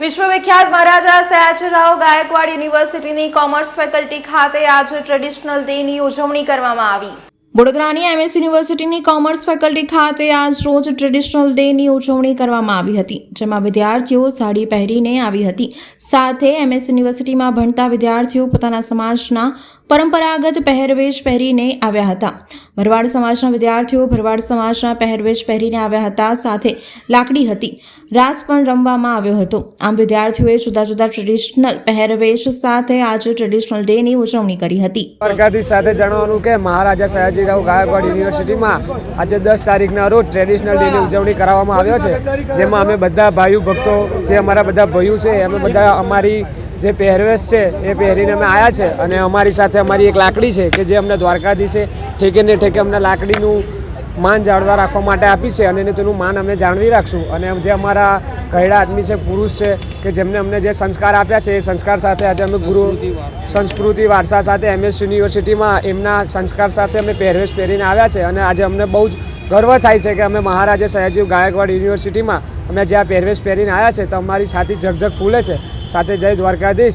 વિશ્વવિખ્યાત મહારાજા સયાજીરાવ ગાયકવાડ યુનિવર્સિટીની commerce faculty ખાતે આજે ટ્રેડિશનલ ડેની ઉજવણી કરવામાં આવી. વડોદરાની એમએસ યુનિવર્સિટીની કોમર્સ ફેકલ્ટી ખાતે આજ રોજ ટ્રેડિશનલ ડેની ઉજવણી કરવામાં આવી હતી, જેમાં વિદ્યાર્થીઓ સાડી પહેરીને આવી હતી. સાથે એમએસ યુનિવર્સિટીમાં ભણતા વિદ્યાર્થીઓ પોતાના સમાજના પરંપરાગત પહેરવેશ પહેરીને આવ્યા હતા. ભરવાડ સમાજના વિદ્યાર્થીઓ ભરવાડ સમાજના પહેરવેશ પહેરીને આવ્યા હતા. સાથે લાકડી હતી. રાસ પણ રમવામાં આવ્યો હતો. આમ વિદ્યાર્થીઓએ જુદા જુદા ટ્રેડિશનલ પહેરવેશ સાથે આજે ટ્રેડિશનલ ડેની ઉજવણી કરી હતી. પ્રગતિ સાથે જણાવવાનું કે મહારાજા સયાજીરાવ ગાયકવાડ યુનિવર્સિટીમાં આજે દસ તારીખના રોજ ટ્રેડિશનલ ડેની ઉજવણી કરાવવામાં આવ્યો છે. જેમાં અમે બધા ભાઈઓ ભક્તો જે અમારા બધા ભાઈઓ છે, અમે બધા અમારી જે પહેરવેશ છે, એ પહેરીને અમે આવ્યા છે અને અમારી સાથે અમારી એક લાકડી છે કે જે અમને દ્વારકાધીશે ઠેકે ને ઠેકે અમને લાકડીનું માન જાળવા રાખવા માટે આપી છે અને તેનું માન અમે જાળવી રાખશું. અને જે અમારા ઘરડા આદમી છે, પુરુષ છે, કે જેમને અમને જે સંસ્કાર આપ્યા છે, એ સંસ્કાર સાથે આજે અમે ગુરુ સંસ્કૃતિ વારસા સાથે એમએસ યુનિવર્સિટીમાં એમના સંસ્કાર સાથે અમે પહેરવેશ પહેરીને આવ્યા છે અને આજે અમને બહુ જ ગર્વ થાય છે કે અમે મહારાજા સયાજીવ ગાયકવાડ યુનિવર્સિટીમાં અમે જે આ પહેરવેશ પહેરીને આવ્યા છે તો અમારી છાતી ઝગઝગ ફૂલે છે. સાથે જય દ્વારકાધીશ.